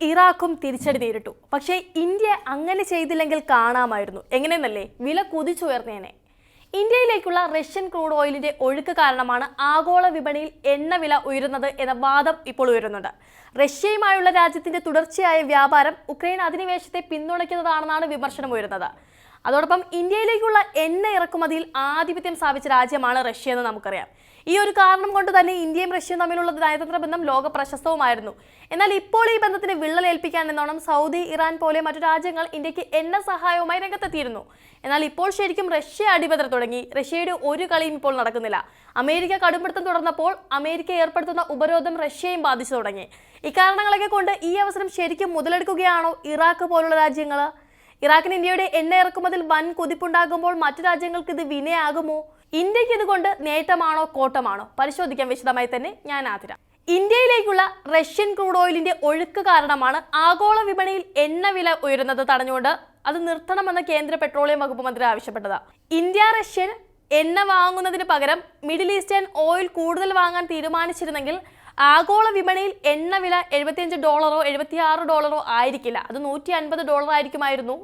ഇറാഖും തിരിച്ചടി നേരിട്ടു. പക്ഷേ ഇന്ത്യ അങ്ങനെ ചെയ്തില്ലെങ്കിൽ കാണാമായിരുന്നു. എങ്ങനെയെന്നല്ലേ? വില കുതിച്ചുയർന്നേനെ. ഇന്ത്യയിലേക്കുള്ള റഷ്യൻ ക്രൂഡ് ഓയിലിന്റെ ഒഴുക്ക് കാരണമാണ് ആഗോള വിപണിയിൽ എണ്ണവില ഉയരുന്നത് എന്ന വാദം ഇപ്പോൾ ഉയരുന്നുണ്ട്. റഷ്യയുമായുള്ള രാജ്യത്തിന്റെ തുടർച്ചയായ വ്യാപാരം ഉക്രൈൻ അധിനിവേശത്തെ പിന്തുണയ്ക്കുന്നതാണെന്നാണ് വിമർശനം ഉയരുന്നത്. അതോടൊപ്പം ഇന്ത്യയിലേക്കുള്ള എണ്ണ ഇറക്കുമതിയിൽ ആധിപത്യം സ്ഥാപിച്ച രാജ്യമാണ് റഷ്യ എന്ന് നമുക്കറിയാം. ഈ ഒരു കാരണം കൊണ്ട് തന്നെ ഇന്ത്യയും റഷ്യയും തമ്മിലുള്ള നയതന്ത്ര ബന്ധം ലോക പ്രശസ്തവുമായിരുന്നു. എന്നാൽ ഇപ്പോൾ ഈ ബന്ധത്തിന് വിള്ളലേൽപ്പിക്കാൻ എന്നോണം സൗദി ഇറാൻ പോലെ മറ്റു രാജ്യങ്ങൾ ഇന്ത്യയ്ക്ക് എണ്ണ സഹായവുമായി രംഗത്തെത്തിയിരുന്നു. എന്നാൽ ഇപ്പോൾ ശരിക്കും റഷ്യ അടിപതർ തുടങ്ങി. റഷ്യയുടെ ഒരു കളിയും ഇപ്പോൾ നടക്കുന്നില്ല. അമേരിക്ക കടുംപിടുത്തം തുടർന്നപ്പോൾ അമേരിക്ക ഏർപ്പെടുത്തുന്ന ഉപരോധം റഷ്യയും ബാധിച്ചു തുടങ്ങി. ഇക്കാരണങ്ങളൊക്കെ കൊണ്ട് ഈ അവസരം ശരിക്കും മുതലെടുക്കുകയാണോ ഇറാഖ് പോലുള്ള രാജ്യങ്ങൾ ഇറാഖിന് ഇന്ത്യയുടെ എണ്ണ ഇറക്കുമതിൽ വൻ കുതിപ്പുണ്ടാകുമ്പോൾ മറ്റു രാജ്യങ്ങൾക്ക് ഇത് വിനയാകുമോ? ഇന്ത്യയ്ക്ക് ഇതുകൊണ്ട് നേട്ടമാണോ കോട്ടമാണോ? പരിശോധിക്കാൻ വിശദമായി തന്നെ ഞാൻ ആതിര. ഇന്ത്യയിലേക്കുള്ള റഷ്യൻ ക്രൂഡ് ഓയിലിന്റെ ഒഴുക്ക് കാരണമാണ് ആഗോള വിപണിയിൽ എണ്ണ വില ഉയരുന്നത് തടഞ്ഞുകൊണ്ട് അത് നിർത്തണമെന്ന് കേന്ദ്ര പെട്രോളിയം വകുപ്പ് മന്ത്രി ആവശ്യപ്പെട്ടത്. ഇന്ത്യ റഷ്യൻ എണ്ണ വാങ്ങുന്നതിന് പകരം മിഡിൽ ഈസ്റ്റേൺ ഓയിൽ കൂടുതൽ വാങ്ങാൻ തീരുമാനിച്ചിരുന്നെങ്കിൽ ആഗോള വിപണിയിൽ എണ്ണ വില എഴുപത്തിയഞ്ച് ഡോളറോ എഴുപത്തിയാറ് ഡോളറോ ആയിരിക്കില്ല. അത് നൂറ്റി അൻപത് ഡോളർ ആയിരിക്കുമായിരുന്നു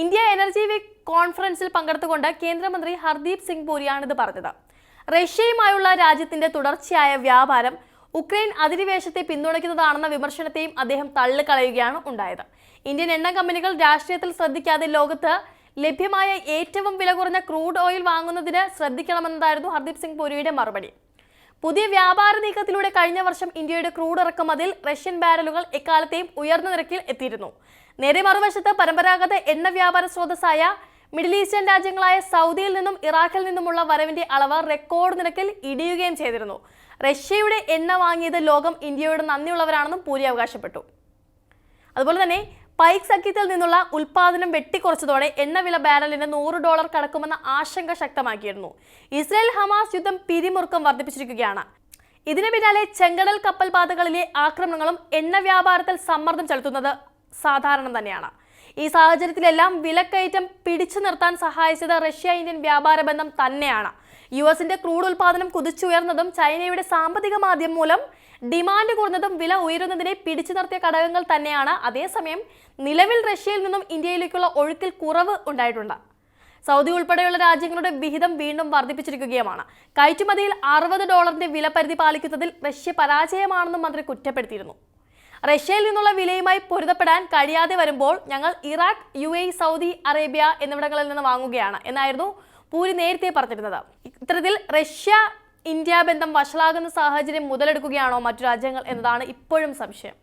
ഇന്ത്യ എനർജി വീക്ക് കോൺഫറൻസിൽ പങ്കെടുത്തുകൊണ്ട് കേന്ദ്രമന്ത്രി ഹർദീപ് സിംഗ് പുരിയാണ് ഇത് പറഞ്ഞത്. റഷ്യയുമായുള്ള രാജ്യത്തിന്റെ തുടർച്ചയായ വ്യാപാരം ഉക്രൈൻ അധിനിവേശത്തെ പിന്തുണയ്ക്കുന്നതാണെന്ന വിമർശനത്തെയും അദ്ദേഹം തള്ളിക്കളയുകയാണ് ഉണ്ടായത്. ഇന്ത്യൻ എണ്ണ കമ്പനികൾ രാഷ്ട്രീയത്തിൽ ശ്രദ്ധിക്കാതെ ലോകത്ത് ലഭ്യമായ ഏറ്റവും വില കുറഞ്ഞ ക്രൂഡ് ഓയിൽ വാങ്ങുന്നതിന് ശ്രദ്ധിക്കണമെന്നതായിരുന്നു ഹർദീപ് സിംഗ് പുരിയുടെ മറുപടി. പുതിയ വ്യാപാര നീക്കത്തിലൂടെ കഴിഞ്ഞ വർഷം ഇന്ത്യയുടെ ക്രൂഡ് ഇറക്കുമതിയിൽ റഷ്യൻ ബാരലുകൾ എക്കാലത്തെയും ഉയർന്ന നിരക്കിൽ എത്തിയിരുന്നു. നേരെ മറുവശത്ത് പരമ്പരാഗത എണ്ണ വ്യാപാര സ്രോതസ്സായ മിഡിൽ ഈസ്റ്റേൺ രാജ്യങ്ങളായ സൗദിയിൽ നിന്നും ഇറാഖിൽ നിന്നുമുള്ള വരവിന്റെ അളവ് റെക്കോർഡ് നിരക്കിൽ ഇടിയുകയും ചെയ്തിരുന്നു. റഷ്യയുടെ എണ്ണ വാങ്ങിയത് ലോകം ഇന്ത്യയോട് നന്ദിയുള്ളവരാണെന്നും പൂരി അവകാശപ്പെട്ടു അതുപോലെ തന്നെ പൈക്ക് സഖ്യത്തിൽ നിന്നുള്ള ഉൽപാദനം വെട്ടിക്കുറച്ചതോടെ എണ്ണവില ബാരലിന് നൂറ് ഡോളർ കടക്കുമെന്ന ആശങ്ക ശക്തമാക്കിയിരുന്നു. ഇസ്രായേൽ ഹമാസ് യുദ്ധം പിരിമുറുക്കം വർദ്ധിപ്പിച്ചിരിക്കുകയാണ്. ഇതിനു പിന്നാലെ ചെങ്കടൽ കപ്പൽ പാതകളിലെ ആക്രമണങ്ങളും എണ്ണ വ്യാപാരത്തിൽ സമ്മർദ്ദം ചെലുത്തുന്നത് സാധാരണ തന്നെയാണ്. ഈ സാഹചര്യത്തിലെല്ലാം വിലക്കയറ്റം പിടിച്ചു നിർത്താൻ സഹായിച്ചത് റഷ്യ ഇന്ത്യൻ വ്യാപാര ബന്ധം തന്നെയാണ്. യു എസിന്റെ ക്രൂഡ് ഉൽപാദനം കുതിച്ചുയർന്നതും ചൈനയുടെ സാമ്പത്തിക മാധ്യമം മൂലം ഡിമാൻഡ് കുറഞ്ഞതും വില ഉയരുന്നതിനെ പിടിച്ചു നിർത്തിയ ഘടകങ്ങൾ തന്നെയാണ്. അതേസമയം നിലവിൽ റഷ്യയിൽ നിന്നും ഇന്ത്യയിലേക്കുള്ള ഒഴുക്കിൽ കുറവ് ഉണ്ടായിട്ടുണ്ട്. സൗദി ഉൾപ്പെടെയുള്ള രാജ്യങ്ങളുടെ വിഹിതം വീണ്ടും വർദ്ധിപ്പിച്ചിരിക്കുകയുമാണ്. കയറ്റുമതിയിൽ അറുപത് ഡോളറിന്റെ വില പരിധി പാലിക്കുന്നതിൽ റഷ്യ പരാജയമാണെന്നും മന്ത്രി കുറ്റപ്പെടുത്തിയിരുന്നു. റഷ്യയിൽ നിന്നുള്ള വിലയുമായി പൊരുത്തപ്പെടാൻ കഴിയാതെ വരുമ്പോൾ ഞങ്ങൾ ഇറാഖ് യു സൗദി അറേബ്യ എന്നിവിടങ്ങളിൽ നിന്ന് വാങ്ങുകയാണ്. എന്നായിരുന്നു പൂരി നേരത്തെ പറഞ്ഞിരുന്നത്. ഇത്തരത്തിൽ റഷ്യ ഇന്ത്യ ബന്ധം വഷളാകുന്ന സാഹചര്യം മുതലെടുക്കുകയാണോ മറ്റു രാജ്യങ്ങൾ എന്നതാണ് ഇപ്പോഴും സംശയം.